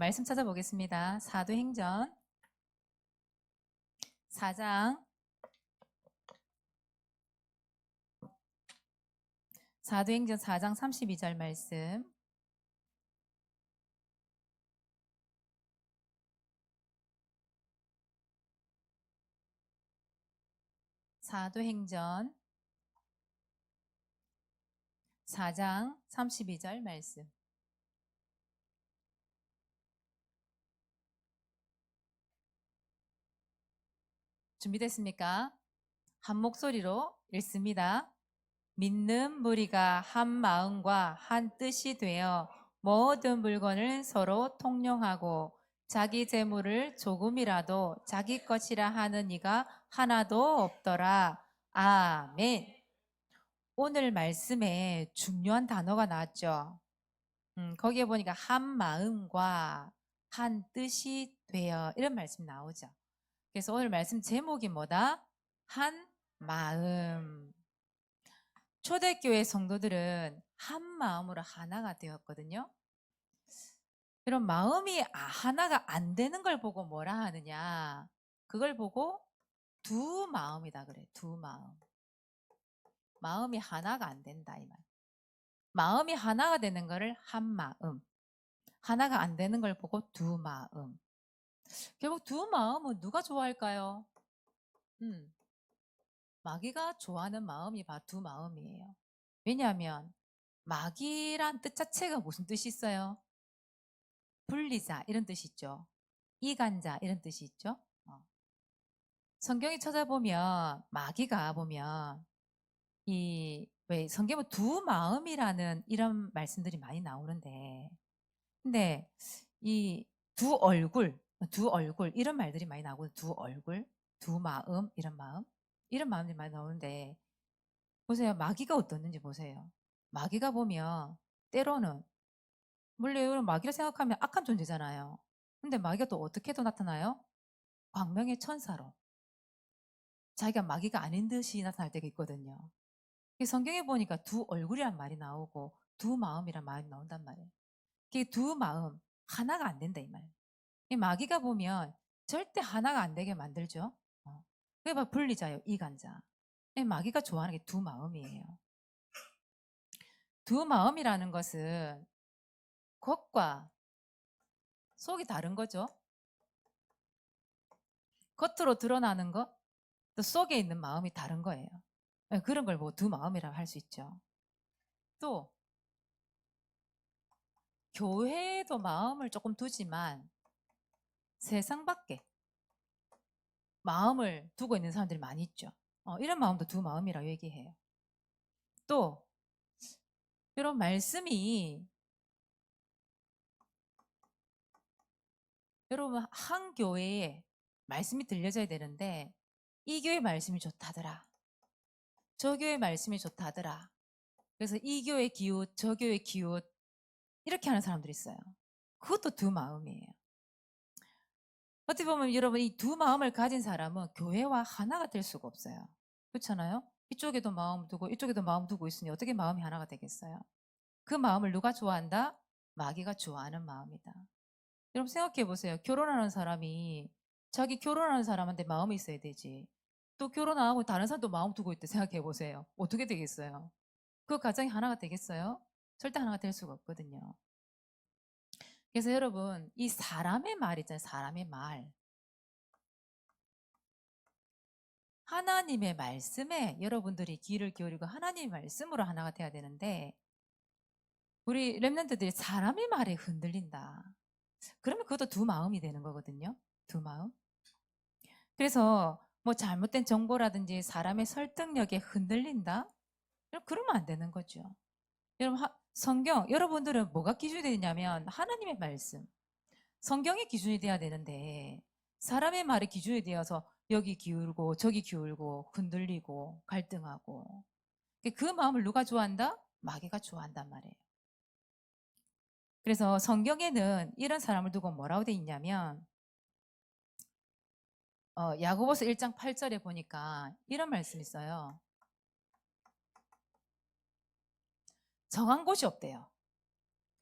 말씀 찾아보겠습니다. 사도행전 4장 사도행전 4장 32절 말씀 사도행전 4장 32절 말씀 준비됐습니까? 한 목소리로 읽습니다. 믿는 무리가 한 마음과 한 뜻이 되어 모든 물건을 서로 통용하고 자기 재물을 조금이라도 자기 것이라 하는 이가 하나도 없더라. 아멘. 오늘 말씀에 중요한 단어가 나왔죠. 음, 거기에 보니까 한 마음과 한 뜻이 되어 이런 말씀 나오죠. 그래서 오늘 말씀 제목이 뭐다? 한 마음. 초대교회 성도들은 한 마음으로 하나가 되었거든요. 이런 마음이 아, 하나가 안 되는 걸 보고 뭐라 하느냐? 그걸 보고 두 마음이다 그래. 두 마음. 마음이 하나가 안 된다 이 말. 마음이 하나가 되는 거를 한 마음. 하나가 안 되는 걸 보고 두 마음. 결국 두 마음은 누가 좋아할까요? 음. 마귀가 좋아하는 마음이 바로 두 마음이에요. 왜냐하면 마귀란 뜻 자체가 무슨 뜻이 있어요? 분리자 이런 뜻이 있죠. 이간자 이런 뜻이 있죠. 어. 성경에 찾아보면 마귀가 보면 이 왜 성경은 두 마음이라는 이런 말씀들이 많이 나오는데 근데 이 두 얼굴 두 얼굴 이런 말들이 많이 나오고 두 얼굴 두 마음 이런 마음. 이런 마음들이 많이 나오는데 보세요. 마귀가 어떻는지 보세요. 마귀가 보면 때로는 물론 여러분 마귀를 생각하면 악한 존재잖아요. 근데 마귀가 또 어떻게 또 나타나요? 광명의 천사로. 자기가 마귀가 아닌 듯이 나타날 때가 있거든요. 이 성경에 보니까 두 얼굴이란 말이 나오고 두 마음이란 말이 나온단 말이에요. 그게 두 마음 하나가 안 된다 이 말. 이 마귀가 보면 절대 하나가 안 되게 만들죠. 어. 그게 바로 분리자요, 이간자. 이 마귀가 좋아하는 게 두 마음이에요. 두 마음이라는 것은 겉과 속이 다른 거죠. 겉으로 드러나는 것, 또 속에 있는 마음이 다른 거예요. 예, 그런 걸 뭐 두 마음이라고 할 수 있죠. 또 교회에도 마음을 조금 두지만 세상 밖에 마음을 두고 있는 사람들이 많이 있죠. 어, 이런 마음도 두 마음이라고 얘기해요. 또 이런 말씀이 여러분 한 교회에 말씀이 들려져야 되는데 이 교회 말씀이 좋다더라. 저 교회 말씀이 좋다더라. 그래서 이 교회 기웃, 저 교회 기웃 이렇게 하는 사람들이 있어요. 그것도 두 마음이에요. 어떻게 보면 여러분 이 두 마음을 가진 사람은 교회와 하나가 될 수가 없어요. 그렇잖아요? 이쪽에도 마음 두고 이쪽에도 마음 두고 있으니 어떻게 마음이 하나가 되겠어요? 그 마음을 누가 좋아한다? 마귀가 좋아하는 마음이다. 여러분 생각해 보세요. 결혼하는 사람이 자기 결혼하는 사람한테 마음이 있어야 되지. 또 결혼하고 다른 사람도 마음 두고 있대 생각해 보세요. 어떻게 되겠어요? 그 가정이 하나가 되겠어요? 절대 하나가 될 수가 없거든요. 그래서 여러분 이 사람의 말 있잖아요. 사람의 말. 하나님의 말씀에 여러분들이 귀를 기울이고 하나님의 말씀으로 하나가 돼야 되는데 우리 랩런트들이 사람의 말에 흔들린다. 그러면 그것도 두 마음이 되는 거거든요. 두 마음. 그래서 뭐 잘못된 정보라든지 사람의 설득력에 흔들린다? 그러면 안 되는 거죠. 여러분 하- 성경 여러분들은 뭐가 기준이 되냐면 하나님의 말씀 성경의 기준이 돼야 되는데 사람의 말이 기준이 되어서 여기 기울고 저기 기울고 흔들리고 갈등하고 그 마음을 누가 좋아한다? 마귀가 좋아한단 말이에요. 그래서 성경에는 이런 사람을 두고 뭐라고 돼 있냐면 어, 야고보서 1장 8절에 보니까 이런 말씀이 있어요. 정한 곳이 없대요.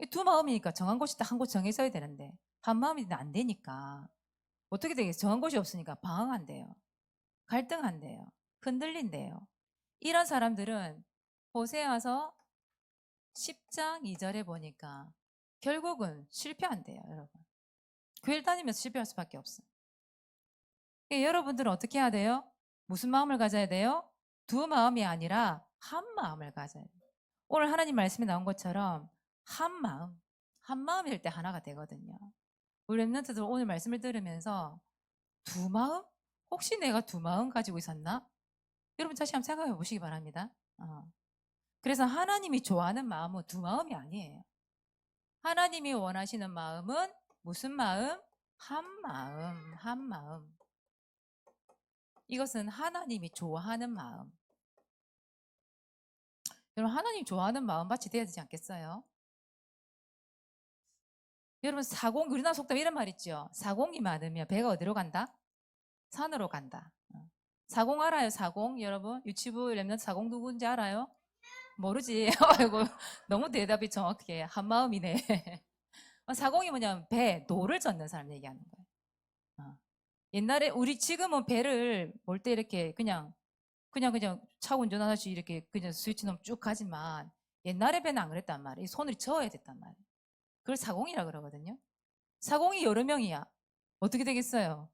이두 마음이니까 정한 곳이 딱 한 곳 정해져야 되는데 한 마음이 안 되니까 어떻게 되겠어요? 정한 곳이 없으니까 방황한대요. 갈등한대요. 흔들린대요. 이런 사람들은 호세에 와서 10장 2절에 보니까 결국은 실패한대요, 여러분. 교회를 다니면서 실패할 수밖에 없어요. 그러니까 여러분들은 어떻게 해야 돼요? 무슨 마음을 가져야 돼요? 두 마음이 아니라 한 마음을 가져야 돼요. 오늘 하나님 말씀에 나온 것처럼 한 마음, 한 마음이 될때 하나가 되거든요. 우리 랩런트들 오늘 말씀을 들으면서 두 마음? 혹시 내가 두 마음 가지고 있었나? 여러분 다시 한번 생각해 보시기 바랍니다. 어. 그래서 하나님이 좋아하는 마음은 두 마음이 아니에요. 하나님이 원하시는 마음은 무슨 마음? 한 마음, 한 마음. 이것은 하나님이 좋아하는 마음. 여러분, 하나님 좋아하는 마음밭이 돼야 되지 않겠어요? 여러분, 사공, 우리나라 속담 이런 말 있죠? 사공이 많으면 배가 어디로 간다? 산으로 간다. 어. 사공 알아요, 사공? 여러분, 유치부 랩넌트 사공 누구인지 알아요? 모르지. 아이고, 너무 대답이 정확해. 한 마음이네. 어, 사공이 뭐냐면 배, 노를 젓는 사람 얘기하는 거예요. 어. 옛날에 우리 지금은 배를 몰때 이렇게 그냥 그냥 그냥 차 운전하듯이 이렇게 그냥 스위치 넘쭉 가지만 옛날에 배는 안 그랬단 말이에요. 이 손을 저어야 됐단 말이에요. 그걸 사공이라 그러거든요. 사공이 여러 명이야. 어떻게 되겠어요?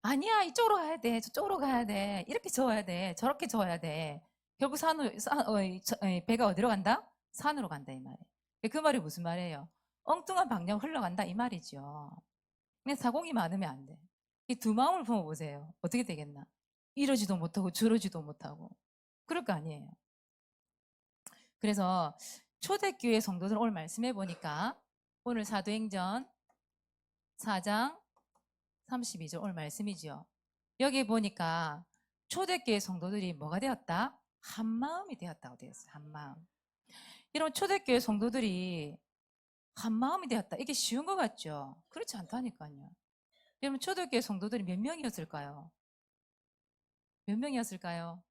아니야 이쪽으로 가야 돼 저쪽으로 가야 돼 이렇게 저어야 돼 저렇게 저어야 돼 결국 산으로 산, 어, 이, 저, 어, 이 배가 어디로 간다? 산으로 간다 이 말이에요. 그 말이 무슨 말이에요? 엉뚱한 방향 흘러간다 이 말이죠. 근데 사공이 많으면 안 돼. 이 두 마음을 품어 보세요. 어떻게 되겠나? 이러지도 못하고 저러지도 못하고. 그럴 거 아니에요. 그래서 초대교회 성도들 오늘 말씀해 보니까 오늘 사도행전 4장 32절 오늘 말씀이죠. 여기 보니까 초대교회 성도들이 뭐가 되었다? 한 마음이 되었다고 되어 있어요. 한 마음. 이런 초대교회 성도들이 한 마음이 되었다. 이게 쉬운 것 같죠? 그렇지 않다니까요. 여러분 초대교회 성도들이 몇 명이었을까요? 몇 명이었을까요?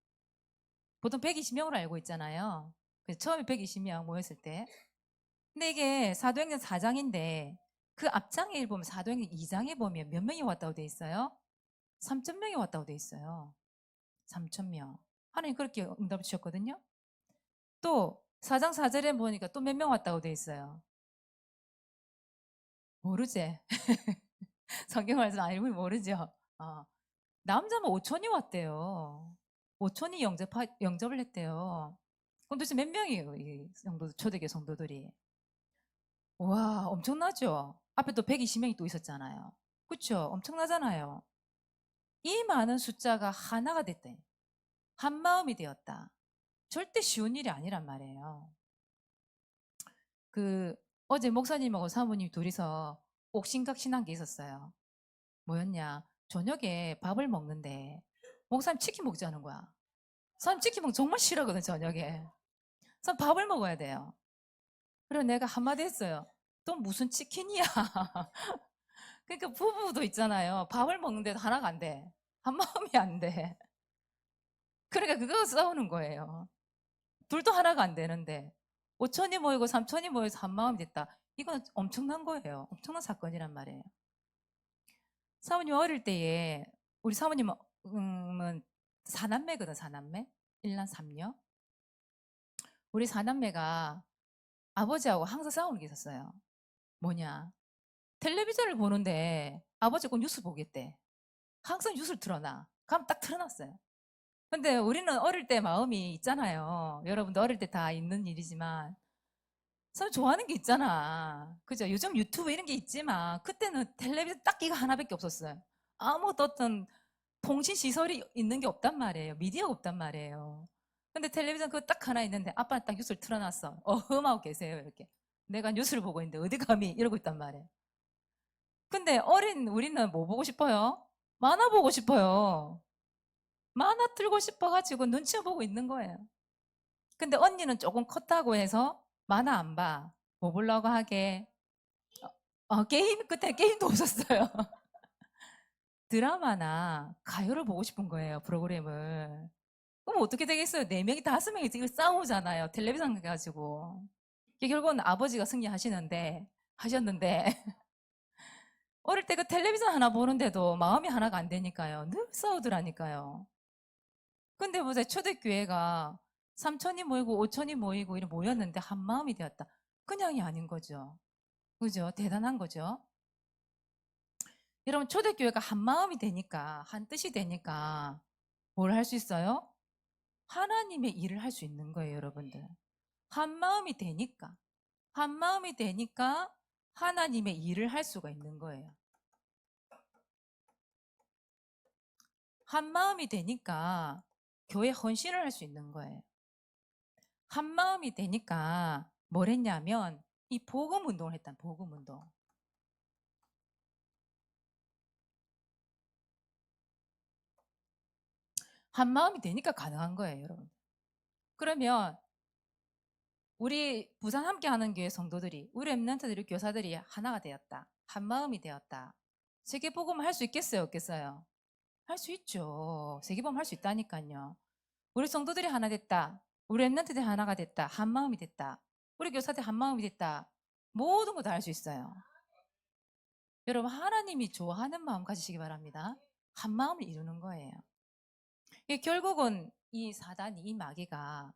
보통 120명으로 알고 있잖아요. 처음에 120명 모였을 때. 근데 이게 사도행전 4장인데 그 앞장에 보면 사도행전 2장에 보면 몇 명이 왔다고 돼 있어요? 3천 명이 왔다고 돼 있어요. 3천 명. 하나님 그렇게 응답 주셨거든요. 또 4장 4절에 보니까 또 몇 명 왔다고 돼 있어요. 모르지? 성경 말씀 알고 모르죠? 어. 남자만 5천이 왔대요. 5천이 영접, 영접을 했대요. 그럼 도대체 몇 명이에요? 이 성도, 초대교 성도들이. 와, 엄청나죠? 앞에 또 120명이 또 있었잖아요. 그쵸? 엄청나잖아요. 이 많은 숫자가 하나가 됐대. 한 마음이 되었다. 절대 쉬운 일이 아니란 말이에요. 그, 어제 목사님하고 사모님 둘이서 옥신각신한 게 있었어요. 뭐였냐? 저녁에 밥을 먹는데 목사님 치킨 먹자는 거야. 사람 치킨 먹 정말 싫어하거든 저녁에. 사람 밥을 먹어야 돼요. 그래서 내가 한마디 했어요. 또 무슨 치킨이야. 그러니까 부부도 있잖아요. 밥을 먹는데도 하나가 안 돼. 한 마음이 안 돼. 그러니까 그거 싸우는 거예요. 둘도 하나가 안 되는데 5천이 모이고 3천이 모여서 한 마음이 됐다. 이건 엄청난 거예요. 엄청난 사건이란 말이에요. 사모님 어릴 때에 우리 사모님은 음, 사남매거든 사남매? 일남 삼녀? 우리 사남매가 아버지하고 항상 싸우는 게 있었어요. 뭐냐? 텔레비전을 보는데 아버지 꼭 뉴스 보겠대 항상 뉴스를 틀어놔. 그럼 딱 틀어놨어요. 근데 우리는 어릴 때 마음이 있잖아요. 여러분도 어릴 때 다 있는 일이지만 사람 좋아하는 게 있잖아. 그죠? 요즘 유튜브 이런 게 있지만, 그때는 텔레비전 딱 이거 하나밖에 없었어요. 아무것도 어떤 통신 시설이 있는 게 없단 말이에요. 미디어가 없단 말이에요. 근데 텔레비전 그거 딱 하나 있는데, 아빠는 딱 뉴스를 틀어놨어. 어흠하고 계세요, 이렇게. 내가 뉴스를 보고 있는데, 어디 감히 이러고 있단 말이에요. 근데 어린 우리는 뭐 보고 싶어요? 만화 보고 싶어요. 만화 틀고 싶어가지고 눈치 보고 있는 거예요. 근데 언니는 조금 컸다고 해서 만화 안 봐. 뭐 보려고 하게. 어, 게임, 그때 게임도 없었어요. 드라마나 가요를 보고 싶은 거예요, 프로그램을. 그럼 어떻게 되겠어요? 네 명이, 다섯 명이 지금 싸우잖아요. 텔레비전 가지고. 결국은 아버지가 승리하시는데, 하셨는데, 어릴 때 그 텔레비전 하나 보는데도 마음이 하나가 안 되니까요. 늘 싸우더라니까요. 근데 보세요. 초대교회가 삼천이 모이고 오천이 모이고 이렇게 모였는데 한 마음이 되었다. 그냥이 아닌 거죠. 그죠? 대단한 거죠. 여러분 초대교회가 한 마음이 되니까 한 뜻이 되니까 뭘 할 수 있어요? 하나님의 일을 할 수 있는 거예요, 여러분들. 한 마음이 되니까 한 마음이 되니까 하나님의 일을 할 수가 있는 거예요. 한 마음이 되니까 교회 헌신을 할 수 있는 거예요. 한 마음이 되니까 뭘 했냐면 이 복음 운동을 했단 복음 운동. 한 마음이 되니까 가능한 거예요, 여러분. 그러면 우리 부산 함께 하는 교회 성도들이 우리 엠넌트들이 교사들이 하나가 되었다. 한 마음이 되었다. 세계 복음을 할수 있겠어요, 없겠어요? 할 수 있죠. 세계 복음 할 수 있다니까요. 우리 성도들이 하나 됐다. 우리 엠넌트들이 하나가 됐다. 한 마음이 됐다. 우리 교사들 한 마음이 됐다. 모든 거다할수 있어요. 여러분 하나님이 좋아하는 마음 가지시기 바랍니다. 한 마음을 이루는 거예요. 이게 결국은 이 사단이 이 마귀가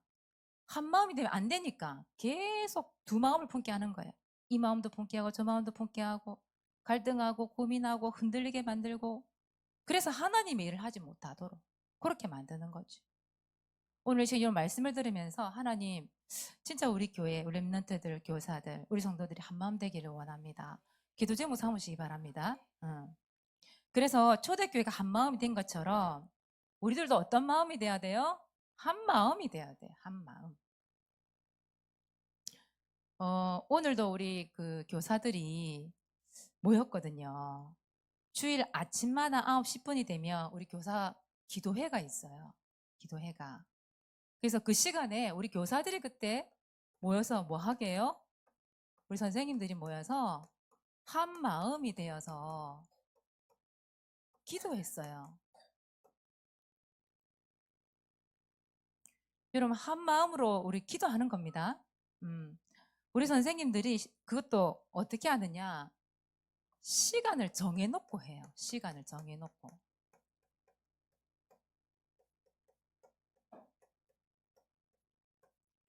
한 마음이 되면 안 되니까 계속 두 마음을 품게 하는 거예요. 이 마음도 품게 하고 저 마음도 품게 하고 갈등하고 고민하고 흔들리게 만들고 그래서 하나님의 일을 하지 못하도록 그렇게 만드는 거죠. 오늘 제가 이런 말씀을 들으면서 하나님 진짜 우리 교회 우리 랩런트들 교사들 우리 성도들이 한 마음 되기를 원합니다. 기도 제목 삼으시기 바랍니다. 응. 그래서 초대교회가 한 마음이 된 것처럼 우리들도 어떤 마음이 돼야 돼요? 한 마음이 돼야 돼. 한 마음. 어, 오늘도 우리 그 교사들이 모였거든요. 주일 아침마다 9시 10분이 되면 우리 교사 기도회가 있어요. 기도회가. 그래서 그 시간에 우리 교사들이 그때 모여서 뭐 하게요? 우리 선생님들이 모여서 한 마음이 되어서 기도했어요. 여러분 한 마음으로 우리 기도하는 겁니다. 음, 우리 선생님들이 시- 그것도 어떻게 하느냐? 시간을 정해놓고 해요. 시간을 정해놓고.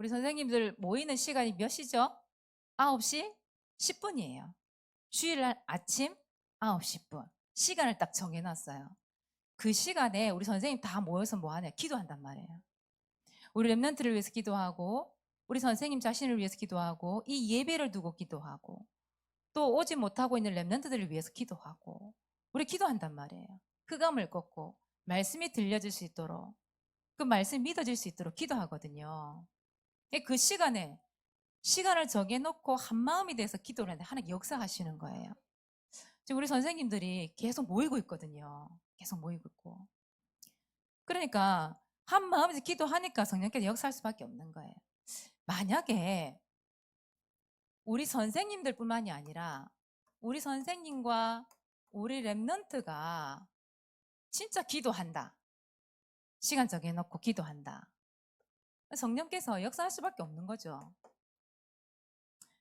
우리 선생님들 모이는 시간이 몇 시죠? 9시 10분이에요. 주일날 아침 9시 10분. 시간을 딱 정해놨어요. 그 시간에 우리 선생님 다 모여서 뭐 하냐? 기도한단 말이에요. 우리 랩런트를 위해서 기도하고 우리 선생님 자신을 위해서 기도하고 이 예배를 두고 기도하고 또 오지 못하고 있는 랩런트들을 위해서 기도하고 우리 기도한단 말이에요. 흑암을 꺾고 말씀이 들려질 수 있도록 그 말씀이 믿어질 수 있도록 기도하거든요. 그 시간에 시간을 정해놓고 한 마음이 돼서 기도를 하는데 하나님 역사하시는 거예요. 지금 우리 선생님들이 계속 모이고 있거든요. 계속 모이고 있고. 그러니까 한 마음에서 기도하니까 성령께서 역사할 수밖에 없는 거예요. 만약에 우리 선생님들 뿐만이 아니라 우리 선생님과 우리 랩런트가 진짜 기도한다. 시간 정해놓고 기도한다. 성령께서 역사할 수밖에 없는 거죠.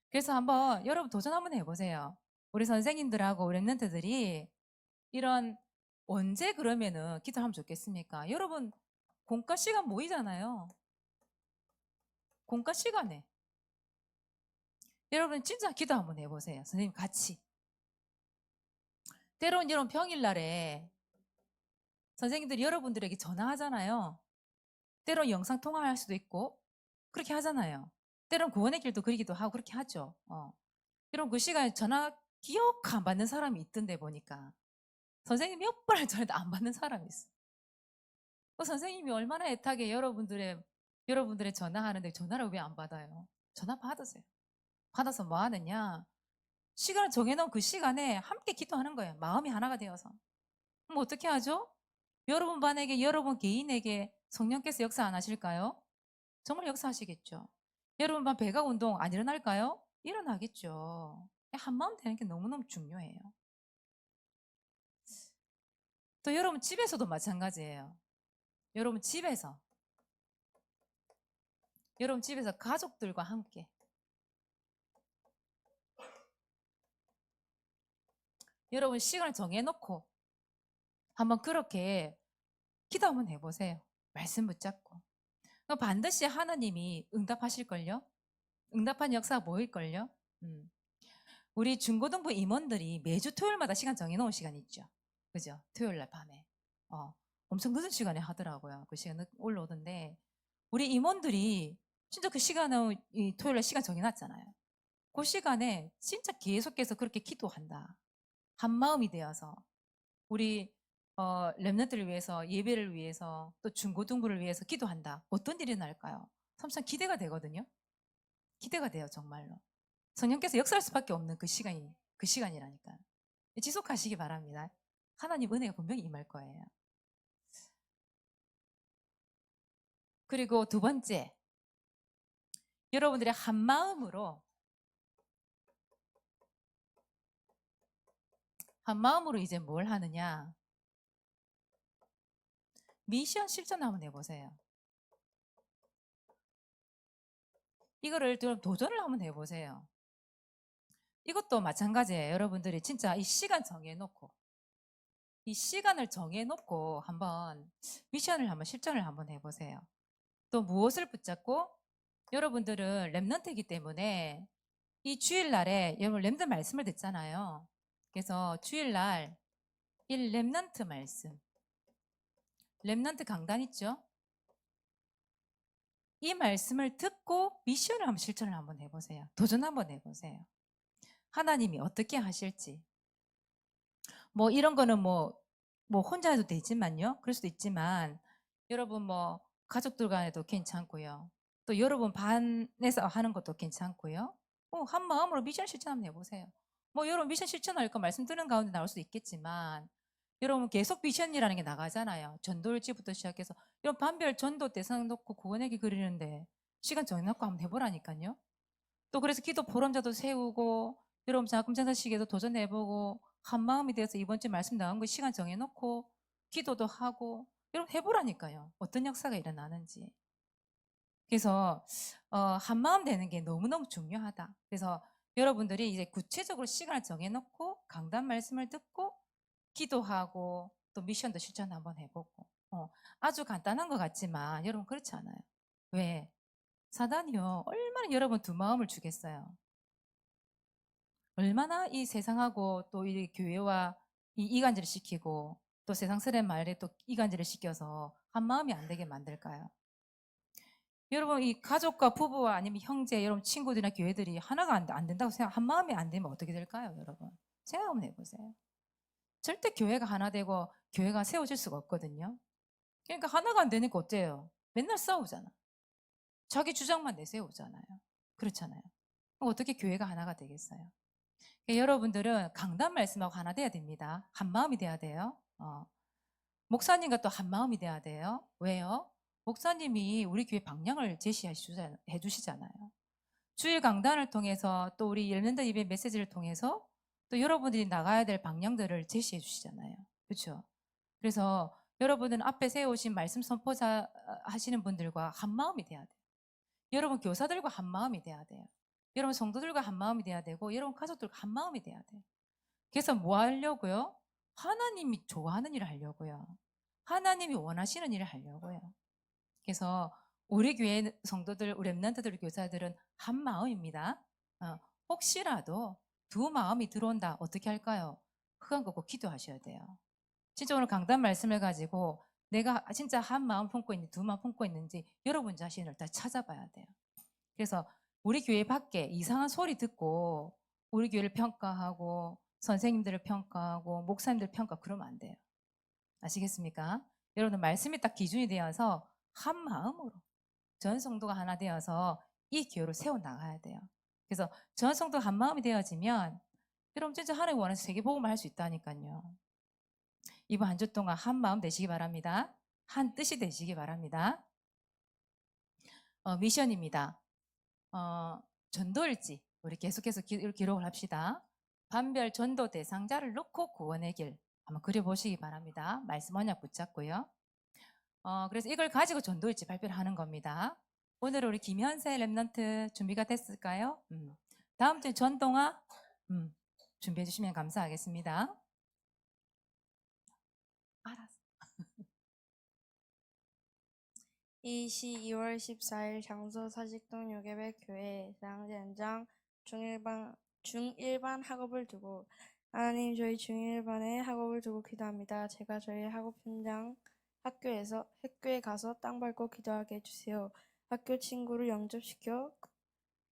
그래서 한번 여러분 도전 한번 해보세요. 우리 선생님들하고 우리 랩런트들이 이런 언제 그러면은 기도하면 좋겠습니까? 여러분 공과 시간 모이잖아요. 공과 시간에. 여러분 진짜 기도 한번 해보세요. 선생님 같이. 때론 여러분 평일날에 선생님들이 여러분들에게 전화하잖아요. 때론 영상 통화할 수도 있고 그렇게 하잖아요. 때론 구원의 길도 그리기도 하고 그렇게 하죠. 어. 여러분 그 시간에 전화 기억 안 받는 사람이 있던데 보니까 선생님 몇 번을 전화도 안 받는 사람이 있어. 그 선생님이 얼마나 애타게 여러분들의 여러분들의 전화하는데 전화를 왜 안 받아요? 전화 받으세요. 받아서 뭐 하느냐? 시간을 정해놓은 그 시간에 함께 기도하는 거예요. 마음이 하나가 되어서. 그럼 어떻게 하죠? 여러분 반에게 여러분 개인에게 성령께서 역사 안 하실까요? 정말 역사하시겠죠. 여러분 반 배가 운동 안 일어날까요? 일어나겠죠. 한 마음 되는 게 너무너무 중요해요. 또 여러분 집에서도 마찬가지예요. 여러분 집에서 여러분 집에서 가족들과 함께 여러분 시간을 정해놓고 한번 그렇게 기도 한번 해보세요. 말씀 붙잡고. 반드시 하나님이 응답하실걸요? 응답한 역사가 보일걸요? 음. 우리 중고등부 임원들이 매주 토요일마다 시간 정해놓은 시간 있죠. 그죠? 토요일 날 밤에. 어, 엄청 늦은 시간에 하더라고요. 그 시간 늦- 올라오던데. 우리 임원들이 진짜 그 시간을 이 토요일 날 시간 정해놨잖아요. 그 시간에 진짜 계속해서 그렇게 기도한다. 한 마음이 되어서 우리 어, 랩런트를 위해서 예배를 위해서 또 중고등부를 위해서 기도한다. 어떤 일이 날까요? 참 기대가 되거든요. 기대가 돼요 정말로. 성령께서 역사할 수밖에 없는 그 시간이 그 시간이라니까. 지속하시기 바랍니다. 하나님 은혜가 분명히 임할 거예요. 그리고 두 번째, 여러분들이 한 마음으로 한 마음으로 이제 뭘 하느냐? 미션 실천 한번 해보세요. 이거를 좀 도전을 한번 해보세요. 이것도 마찬가지예요. 여러분들이 진짜 이 시간 정해놓고 이 시간을 정해놓고 한번 미션을 한번 실천을 한번 해보세요. 또 무엇을 붙잡고 여러분들은 랩넌트이기 때문에 이 주일날에 여러분 랩넌트 말씀을 듣잖아요. 그래서 주일날 이 랩넌트 말씀 랩넌트 강단 있죠? 이 말씀을 듣고 미션을 한번 실천을 한번 해보세요. 도전 한번 해보세요. 하나님이 어떻게 하실지. 뭐 이런 거는 뭐, 뭐 혼자 해도 되지만요. 그럴 수도 있지만 여러분 뭐 가족들 간에도 괜찮고요. 또 여러분 반에서 하는 것도 괜찮고요. 어, 한 마음으로 미션 실천 한번 해보세요. 뭐 여러분 미션 실천할 거 말씀 드는 가운데 나올 수도 있겠지만 여러분 계속 미션이라는 게 나가잖아요. 전도일지부터 시작해서 이런 반별 전도 대상 놓고 구원에게 그리는데 시간 정해놓고 한번 해보라니까요. 또 그래서 기도 보람자도 세우고 여러분 자금찬사시계도 도전해보고 한 마음이 돼서 이번 주 말씀 나온 거 시간 정해놓고 기도도 하고 여러분 해보라니까요. 어떤 역사가 일어나는지. 그래서 어, 한 마음 되는 게 너무너무 중요하다. 그래서 여러분들이 이제 구체적으로 시간을 정해놓고 강단 말씀을 듣고 기도하고 또 미션도 실천 한번 해보고 어, 아주 간단한 것 같지만 여러분 그렇지 않아요. 왜? 사단이요 얼마나 여러분 두 마음을 주겠어요. 얼마나 이 세상하고 또 이 교회와 이 이간질을 시키고 또 세상스레 말에 또 이간질을 시켜서 한 마음이 안 되게 만들까요? 여러분 이 가족과 부부와 아니면 형제, 여러분 친구들이나 교회들이 하나가 안, 안 된다고 생각, 한 마음이 안 되면 어떻게 될까요, 여러분? 생각 한번 해보세요. 절대 교회가 하나 되고 교회가 세워질 수가 없거든요. 그러니까 하나가 안 되니까 어때요? 맨날 싸우잖아. 자기 주장만 내세우잖아요. 그렇잖아요. 어떻게 교회가 하나가 되겠어요? 그러니까 여러분들은 강단 말씀하고 하나 돼야 됩니다. 한 마음이 돼야 돼요. 어. 목사님과 또 한 마음이 돼야 돼요. 왜요? 목사님이 우리 교회 방향을 제시해 주시잖아요. 주일 강단을 통해서 또 우리 열린다 입의 메시지를 통해서 또 여러분들이 나가야 될 방향들을 제시해 주시잖아요. 그렇죠? 그래서 여러분은 앞에 세우신 말씀 선포자 하시는 분들과 한 마음이 돼야 돼요. 여러분 교사들과 한 마음이 돼야 돼요. 여러분 성도들과 한 마음이 돼야 되고 여러분 가족들과 한 마음이 돼야 돼요. 그래서 뭐 하려고요? 하나님이 좋아하는 일을 하려고요. 하나님이 원하시는 일을 하려고요. 그래서 우리 교회 성도들, 우리 랩런트들 교사들은 한 마음입니다. 어, 혹시라도 두 마음이 들어온다 어떻게 할까요? 흑한 거고 기도하셔야 돼요. 진짜 오늘 강단 말씀을 가지고 내가 진짜 한 마음 품고 있는지 두 마음 품고 있는지 여러분 자신을 다 찾아봐야 돼요. 그래서 우리 교회 밖에 이상한 소리 듣고 우리 교회를 평가하고 선생님들을 평가하고 목사님들 평가 그러면 안 돼요. 아시겠습니까? 여러분 말씀이 딱 기준이 되어서 한 마음으로 전 성도가 하나 되어서 이 교회를 세워 나가야 돼요. 그래서 전 성도 한 마음이 되어지면 여러분 진짜 하나님 원해서 세계 복음을 할 수 있다니까요. 이번 한 주 동안 한 마음 되시기 바랍니다. 한 뜻이 되시기 바랍니다. 어, 미션입니다. 어, 전도일지 우리 계속해서 기, 기록을 합시다. 반별 전도 대상자를 놓고 구원의 길 한번 그려보시기 바랍니다. 말씀 언약 붙잡고요. 어, 그래서 이걸 가지고 전도일지 발표를 하는 겁니다. 오늘 우리 김현세 랩런트 준비가 됐을까요? 음. 다음 주 전동아 음, 준비해 주시면 감사하겠습니다. 알았어. 이시 2월 14일 장소 사직동 요괴백 교회 양젠장 중일반 중일반 학업을 두고 하나님 저희 중일반에 학업을 두고 기도합니다. 제가 저희 학업 현장 학교에서 학교에 가서 땅 밟고 기도하게 해주세요. 학교 친구를 영접시켜 그-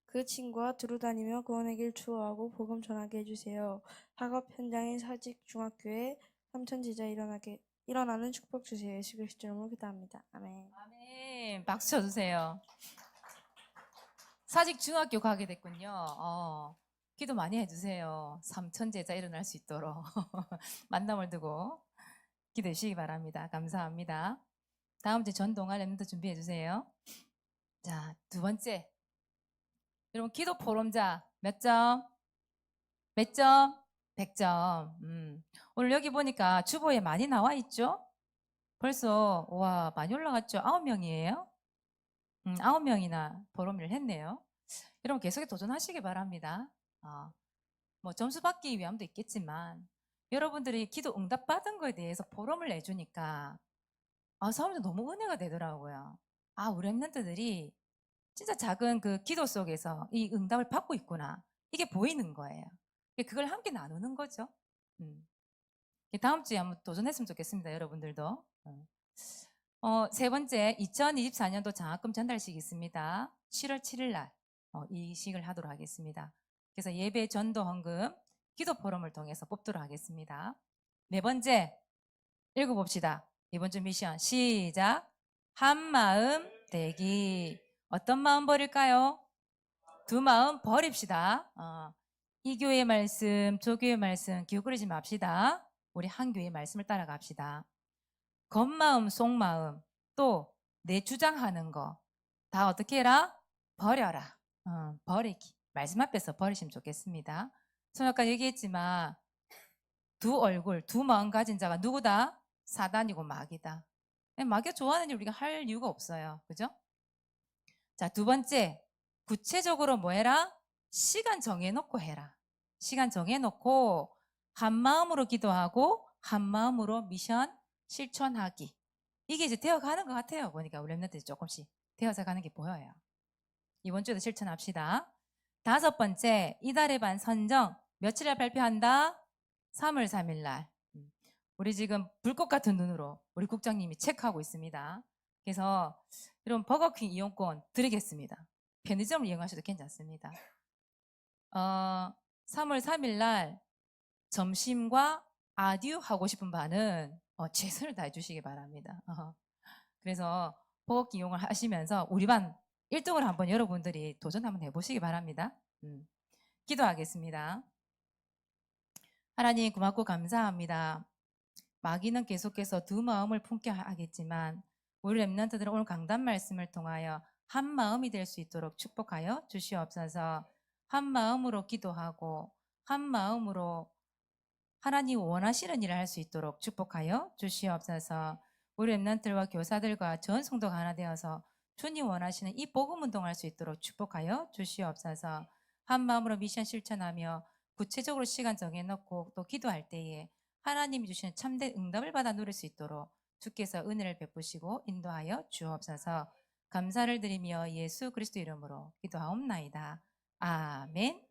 그 친구와 두루 다니며 구원의 길 추구하고 복음 전하게 해주세요. 학업 현장인 사직 중학교에 삼천 제자 일어나게 일어나는 축복 주세요. 예수 그리스도 이름으로 기도합니다. 아멘. 아멘. 박수 쳐주세요. 사직 중학교 가게 됐군요. 어, 기도 많이 해주세요. 삼천 제자 일어날 수 있도록 만남을 두고 기도해 주시기 바랍니다. 감사합니다. 다음 주 전동아 랩도 준비해 주세요. 자, 두 번째. 여러분, 기도 포럼자 몇 점? 몇 점? 100점. 음. 오늘 여기 보니까 주보에 많이 나와 있죠? 벌써, 와, 많이 올라갔죠? 아홉 명이에요? 음, 아홉 명이나 포럼을 했네요. 여러분, 계속해 도전하시기 바랍니다. 어, 뭐, 점수 받기 위함도 있겠지만, 여러분들이 기도 응답 받은 거에 대해서 보람을 내주니까, 아, 사람들 너무 은혜가 되더라고요. 아, 우리 랩런트들이 진짜 작은 그 기도 속에서 이 응답을 받고 있구나. 이게 보이는 거예요. 그걸 함께 나누는 거죠. 음. 다음 주에 한번 도전했으면 좋겠습니다. 여러분들도. 어. 어, 세 번째, 2024년도 장학금 전달식이 있습니다. 7월 7일 날, 어, 이 식을 하도록 하겠습니다. 그래서 예배 전도 헌금, 기도 포럼을 통해서 뽑도록 하겠습니다. 네 번째, 읽어봅시다. 이번 주 미션, 시작. 한 마음 되기. 어떤 마음 버릴까요? 두 마음 버립시다. 어, 이 교회 말씀, 저 교회 말씀 기웃거리지 맙시다. 우리 한 교회 말씀을 따라갑시다. 겉마음, 속마음, 또 내 주장하는 거 다 어떻게 해라? 버려라. 어, 버리기. 말씀 앞에서 버리시면 좋겠습니다. 저는 아까 얘기했지만 두 얼굴, 두 마음 가진 자가 누구다? 사단이고 마귀다. 마귀가 좋아하는 일 우리가 할 이유가 없어요. 그죠? 자, 두 번째. 구체적으로 뭐 해라? 시간 정해놓고 해라. 시간 정해놓고 한 마음으로 기도하고 한 마음으로 미션 실천하기. 이게 이제 되어가는 것 같아요. 보니까 우리 랩런들이 조금씩 되어져 가는 게 보여요. 이번 주에도 실천합시다. 다섯 번째, 이달의 반 선정 며칠에 발표한다? 3월 3일 날. 음, 우리 지금 불꽃 같은 눈으로 우리 국장님이 체크하고 있습니다. 그래서 이런 버거킹 이용권 드리겠습니다. 편의점을 이용하셔도 괜찮습니다. 어, 3월 3일 날 점심과 아듀 하고 싶은 반은 어, 최선을 다해 주시기 바랍니다. 어, 그래서 버거킹 이용을 하시면서 우리 반 1등을 한번 여러분들이 도전 한번 해보시기 바랍니다. 음, 기도하겠습니다. 하나님 고맙고 감사합니다. 마귀는 계속해서 두 마음을 품게 하겠지만 우리 랩런트들은 오늘 강단 말씀을 통하여 한 마음이 될 수 있도록 축복하여 주시옵소서. 한 마음으로 기도하고 한 마음으로 하나님 원하시는 일을 할 수 있도록 축복하여 주시옵소서. 우리 랩런트들과 교사들과 전 성도가 하나 되어서 주님 원하시는 이 복음 운동할 수 있도록 축복하여 주시옵소서. 한 마음으로 미션 실천하며 구체적으로 시간 정해놓고 또 기도할 때에 하나님이 주시는 참된 응답을 받아 누릴 수 있도록 주께서 은혜를 베푸시고 인도하여 주옵소서. 감사를 드리며 예수 그리스도 이름으로 기도하옵나이다. 아멘.